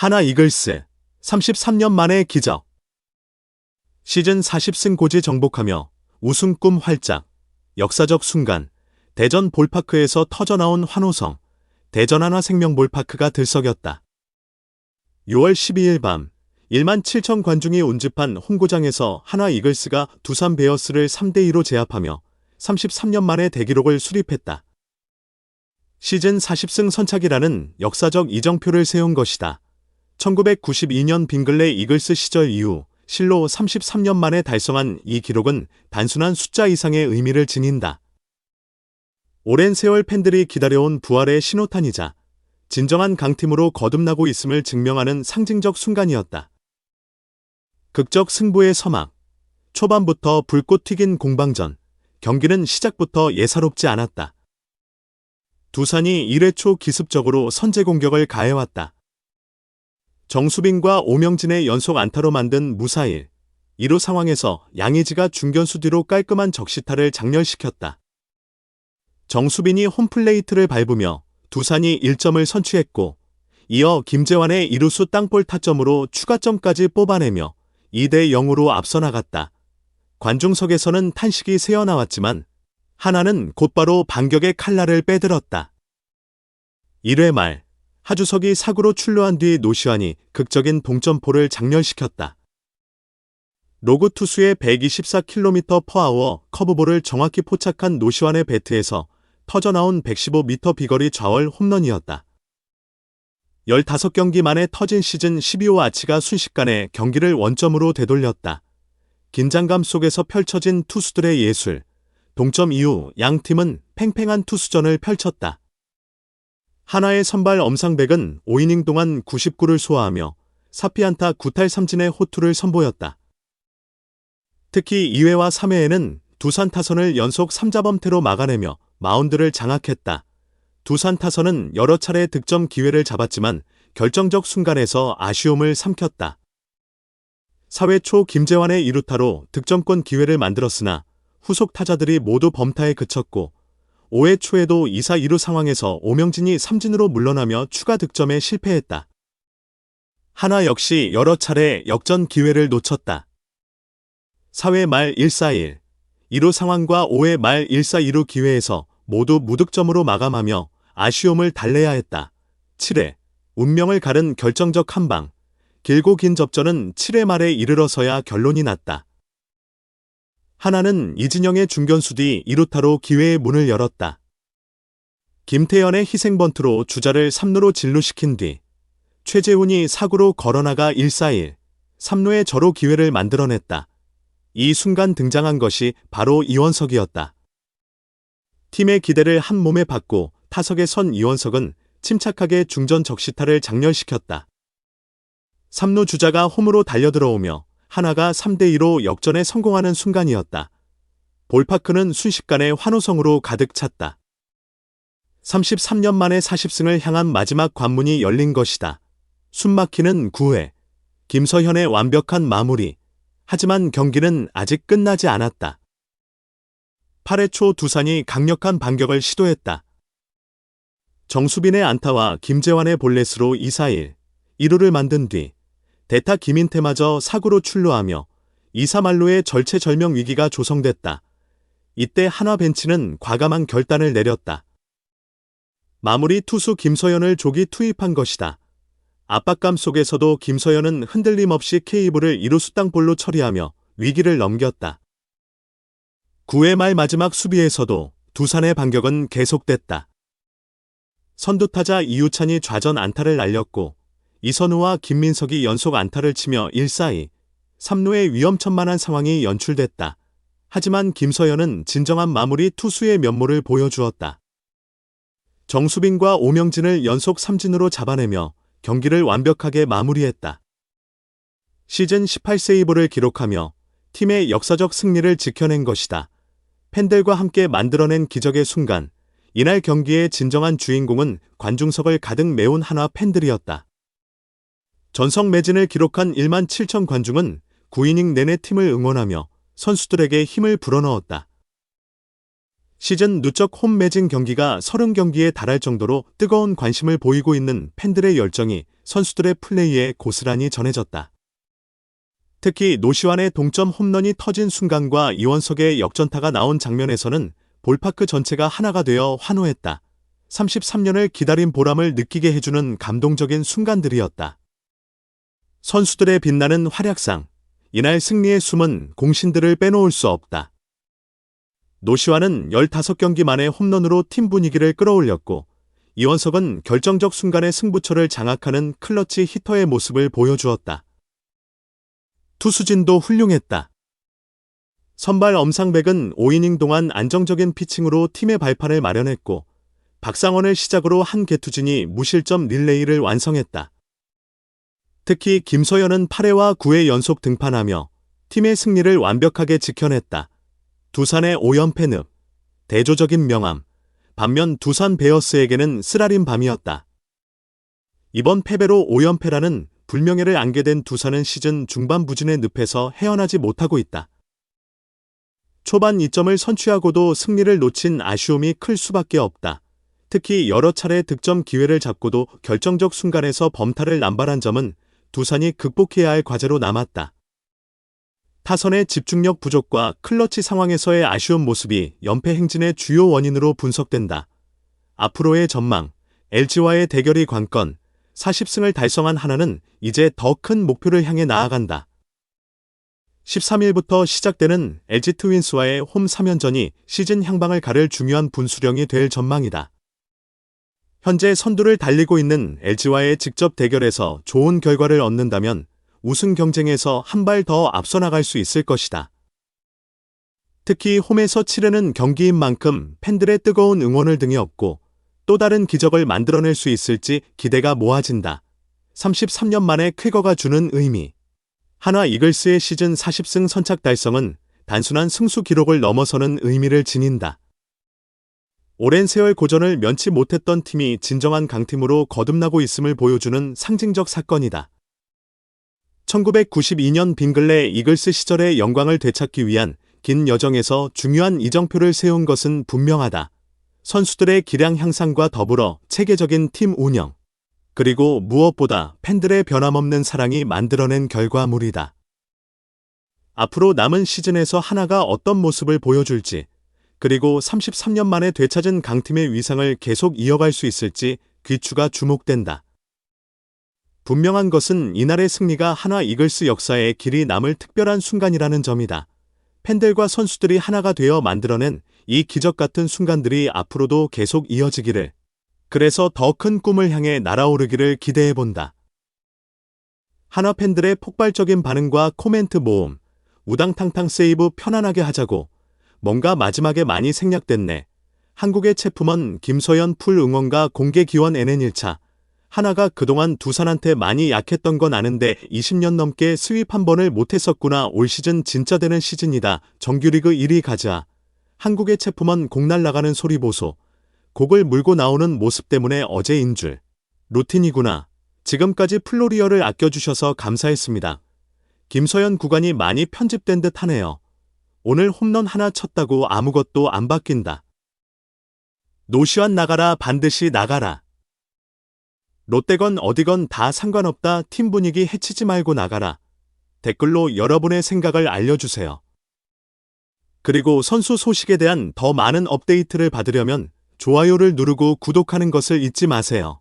하나 이글스 33년 만의 기적. 시즌 40승 고지 정복하며 우승 꿈 활짝. 역사적 순간. 대전 볼파크에서 터져나온 환호성. 대전 하나 생명 볼파크가 들썩였다. 6월 12일 밤 1만 7천 관중이 온집한 홍구장에서 하나 이글스가 두산 베어스를 3대2로 제압하며 33년 만에 대기록을 수립했다. 시즌 40승 선착이라는 역사적 이정표를 세운 것이다. 1992년 빙글레 이글스 시절 이후 실로 33년 만에 달성한 이 기록은 단순한 숫자 이상의 의미를 지닌다. 오랜 세월 팬들이 기다려온 부활의 신호탄이자 진정한 강팀으로 거듭나고 있음을 증명하는 상징적 순간이었다. 극적 승부의 서막. 초반부터 불꽃 튀긴 공방전. 경기는 시작부터 예사롭지 않았다. 두산이 1회 초 기습적으로 선제 공격을 가해왔다. 정수빈과 오명진의 연속 안타로 만든 무사일. 1루 상황에서 양의지가 중견수 뒤로 깔끔한 적시타를 장렬시켰다. 정수빈이 홈플레이트를 밟으며 두산이 1점을 선취했고 이어 김재환의 2루수 땅볼 타점으로 추가점까지 뽑아내며 2대 0으로 앞서 나갔다. 관중석에서는 탄식이 새어나왔지만 하나는 곧바로 반격의 칼날을 빼들었다. 1회 말 하주석이 사구로 출루한 뒤 노시환이 극적인 동점포를 장렬시켰다. 로그 투수의 124km 퍼아워 커브볼을 정확히 포착한 노시환의 배트에서 터져나온 115m 비거리 좌월 홈런이었다. 15경기 만에 터진 시즌 12호 아치가 순식간에 경기를 원점으로 되돌렸다. 긴장감 속에서 펼쳐진 투수들의 예술. 동점 이후 양 팀은 팽팽한 투수전을 펼쳤다. 하나의 선발 엄상백은 5이닝 동안 99를 소화하며 사피안타 9탈 3진의 호투를 선보였다. 특히 2회와 3회에는 두산 타선을 연속 3자범태로 막아내며 마운드를 장악했다. 두산 타선은 여러 차례 득점 기회를 잡았지만 결정적 순간에서 아쉬움을 삼켰다. 4회 초 김재환의 2루타로 득점권 기회를 만들었으나 후속 타자들이 모두 범타에 그쳤고 5회 초에도 2사 2루 상황에서 오명진이 삼진으로 물러나며 추가 득점에 실패했다. 하나 역시 여러 차례 역전 기회를 놓쳤다. 4회 말 1사1, 2루 상황과 5회 말 1사 2루 기회에서 모두 무득점으로 마감하며 아쉬움을 달래야 했다. 7회, 운명을 가른 결정적 한방. 길고 긴 접전은 7회 말에 이르러서야 결론이 났다. 하나는 이진영의 중견수 뒤 2루타로 기회의 문을 열었다. 김태현의 희생번트로 주자를 3루로 진루시킨 뒤 최재훈이 사구로 걸어나가 1-4-1, 3루의 저로 기회를 만들어냈다. 이 순간 등장한 것이 바로 이원석이었다. 팀의 기대를 한 몸에 받고 타석에 선 이원석은 침착하게 중전 적시타를 장렬시켰다. 3루 주자가 홈으로 달려들어오며 하나가 3대2로 역전에 성공하는 순간이었다. 볼파크는 순식간에 환호성으로 가득 찼다. 33년 만에 40승을 향한 마지막 관문이 열린 것이다. 숨막히는 9회. 김서현의 완벽한 마무리. 하지만 경기는 아직 끝나지 않았다. 8회 초 두산이 강력한 반격을 시도했다. 정수빈의 안타와 김재환의 볼넷으로 2-4-1, 1루를 만든 뒤 대타 김인태마저 사구로 출루하며 2-3말로의 절체절명 위기가 조성됐다. 이때 한화 벤치는 과감한 결단을 내렸다. 마무리 투수 김서연을 조기 투입한 것이다. 압박감 속에서도 김서연은 흔들림 없이 케이블을 2루수 땅볼로 처리하며 위기를 넘겼다. 9회 말 마지막 수비에서도 두산의 반격은 계속됐다. 선두타자 이우찬이 좌전 안타를 날렸고 이선우와 김민석이 연속 안타를 치며 1-4-2, 3루의 위험천만한 상황이 연출됐다. 하지만 김서연은 진정한 마무리 투수의 면모를 보여주었다. 정수빈과 오명진을 연속 삼진으로 잡아내며 경기를 완벽하게 마무리했다. 시즌 18세이브를 기록하며 팀의 역사적 승리를 지켜낸 것이다. 팬들과 함께 만들어낸 기적의 순간, 이날 경기의 진정한 주인공은 관중석을 가득 메운 한화 팬들이었다. 전성 매진을 기록한 1만 7천 관중은 9이닝 내내 팀을 응원하며 선수들에게 힘을 불어넣었다. 시즌 누적 홈 매진 경기가 30경기에 달할 정도로 뜨거운 관심을 보이고 있는 팬들의 열정이 선수들의 플레이에 고스란히 전해졌다. 특히 노시환의 동점 홈런이 터진 순간과 이원석의 역전타가 나온 장면에서는 볼파크 전체가 하나가 되어 환호했다. 33년을 기다린 보람을 느끼게 해주는 감동적인 순간들이었다. 선수들의 빛나는 활약상, 이날 승리의 숨은 공신들을 빼놓을 수 없다. 노시환은 15경기 만에 홈런으로 팀 분위기를 끌어올렸고, 이원석은 결정적 순간의 승부처를 장악하는 클러치 히터의 모습을 보여주었다. 투수진도 훌륭했다. 선발 엄상백은 5이닝 동안 안정적인 피칭으로 팀의 발판을 마련했고, 박상원을 시작으로 한 개투진이 무실점 릴레이를 완성했다. 특히 김서연은 8회와 9회 연속 등판하며 팀의 승리를 완벽하게 지켜냈다. 두산의 5연패 늪, 대조적인 명암, 반면 두산 베어스에게는 쓰라린 밤이었다. 이번 패배로 5연패라는 불명예를 안게 된 두산은 시즌 중반 부진의 늪에서 헤어나지 못하고 있다. 초반 2점을 선취하고도 승리를 놓친 아쉬움이 클 수밖에 없다. 특히 여러 차례 득점 기회를 잡고도 결정적 순간에서 범타를 남발한 점은 두산이 극복해야 할 과제로 남았다. 타선의 집중력 부족과 클러치 상황에서의 아쉬운 모습이 연패 행진의 주요 원인으로 분석된다. 앞으로의 전망, LG와의 대결이 관건, 40승을 달성한 하나는 이제 더 큰 목표를 향해 나아간다. 13일부터 시작되는 LG 트윈스와의 홈 3연전이 시즌 향방을 가를 중요한 분수령이 될 전망이다. 현재 선두를 달리고 있는 LG와의 직접 대결에서 좋은 결과를 얻는다면 우승 경쟁에서 한 발 더 앞서 나갈 수 있을 것이다. 특히 홈에서 치르는 경기인 만큼 팬들의 뜨거운 응원을 등에 업고 또 다른 기적을 만들어낼 수 있을지 기대가 모아진다. 33년 만에 쾌거가 주는 의미. 하나 이글스의 시즌 40승 선착 달성은 단순한 승수 기록을 넘어서는 의미를 지닌다. 오랜 세월 고전을 면치 못했던 팀이 진정한 강팀으로 거듭나고 있음을 보여주는 상징적 사건이다. 1992년 빙글레 이글스 시절의 영광을 되찾기 위한 긴 여정에서 중요한 이정표를 세운 것은 분명하다. 선수들의 기량 향상과 더불어 체계적인 팀 운영, 그리고 무엇보다 팬들의 변함없는 사랑이 만들어낸 결과물이다. 앞으로 남은 시즌에서 하나가 어떤 모습을 보여줄지, 그리고 33년 만에 되찾은 강팀의 위상을 계속 이어갈 수 있을지 귀추가 주목된다. 분명한 것은 이날의 승리가 하나 이글스 역사에 길이 남을 특별한 순간이라는 점이다. 팬들과 선수들이 하나가 되어 만들어낸 이 기적 같은 순간들이 앞으로도 계속 이어지기를, 그래서 더 큰 꿈을 향해 날아오르기를 기대해 본다. 하나 팬들의 폭발적인 반응과 코멘트 모음, 우당탕탕 세이브 편안하게 하자고, 뭔가 마지막에 많이 생략됐네. 한국의 체품원 김서연 풀 응원가 공개 기원 NN1차. 하나가 그동안 두산한테 많이 약했던 건 아는데 20년 넘게 스윕 한 번을 못했었구나. 올 시즌 진짜 되는 시즌이다. 정규리그 1위 가자. 한국의 체품원 공 날라가는 소리 보소. 곡을 물고 나오는 모습 때문에 어제인 줄. 루틴이구나. 지금까지 플로리어를 아껴주셔서 감사했습니다. 김서연 구간이 많이 편집된 듯 하네요. 오늘 홈런 하나 쳤다고 아무것도 안 바뀐다. 노시환 나가라 반드시 나가라. 롯데건 어디건 다 상관없다 팀 분위기 해치지 말고 나가라. 댓글로 여러분의 생각을 알려주세요. 그리고 선수 소식에 대한 더 많은 업데이트를 받으려면 좋아요를 누르고 구독하는 것을 잊지 마세요.